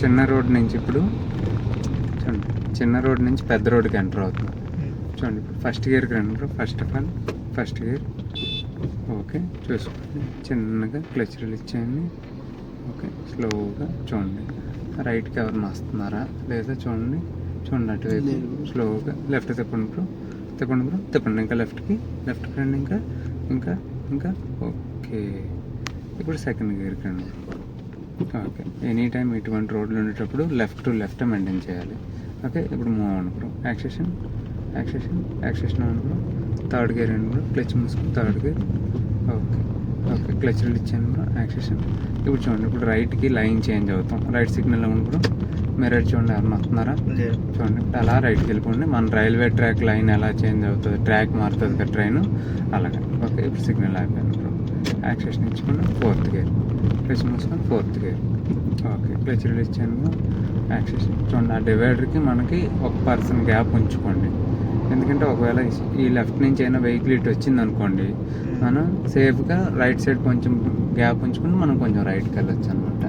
చిన్న రోడ్ నుంచి ఇప్పుడు చూడండి చిన్న రోడ్ నుంచి పెద్ద రోడ్కి ఎంటర్ అవుతుంది చూడండి ఇప్పుడు ఫస్ట్ గేర్కి రండి first of all first gear okay చూసుకోండి. చిన్నగా క్లచ్ రిలీజ్ చేయండి. ఓకే స్లోగా చూడండి. రైట్కి ఎవరిని వస్తున్నారా? లేదా చూడండి చూడండి అటువైపు. లేదు. స్లోగా లెఫ్ట్ తిప్పండి బ్రో తిప్పండి బ్రో తిప్పండి ఇంకా లెఫ్ట్కి లెఫ్ట్కి రండి ఇంకా. ఇంకా ఇంకా. ఓకే ఇప్పుడు సెకండ్ గేర్కి రండి. ఓకే ఎనీ టైం ఇటువంటి రోడ్లు ఉండేటప్పుడు లెఫ్ట్ టు లెఫ్ట్ మెయింటైన్ చేయాలి. ఓకే ఇప్పుడు move bro acceleration acceleration acceleration bro third gear bro clutch మూసుకుని third gear okay okay clutch ఇచ్చాను బ్రో యాక్సేషన్ ఇప్పుడు చూడండి. ఇప్పుడు రైట్కి లైన్ చేంజ్ అవుతాం. రైట్ సిగ్నల్ బ్రో మిర్రర్ చూడండి. ఎవరన్నా వస్తున్నారా? చూడండి. ఇప్పుడు అలా రైట్కి వెళ్ళిపోండి. మన రైల్వే ట్రాక్ లైన్ ఎలా చేంజ్ అవుతుంది? ట్రాక్ మారుతుంది కదా ట్రైన్ అలాగే. ఓకే ఇప్పుడు సిగ్నల్ ఆపాను bro acceleration ఇచ్చుకుని fourth gear clutch fourth gear okay clutch release చేయను. చూడండి ఆ డివైడర్కి మనకి ఒక పర్సన్ గ్యాప్ ఉంచుకోండి. ఎందుకంటే ఒకవేళ ఈ లెఫ్ట్ నుంచి అయినా వెహికల్ ఇటు వచ్చింది అనుకోండి మనం సేఫ్గా రైట్ సైడ్ కొంచెం గ్యాప్ ఉంచుకుని మనం కొంచెం రైట్కి వెళ్ళొచ్చు అనమాట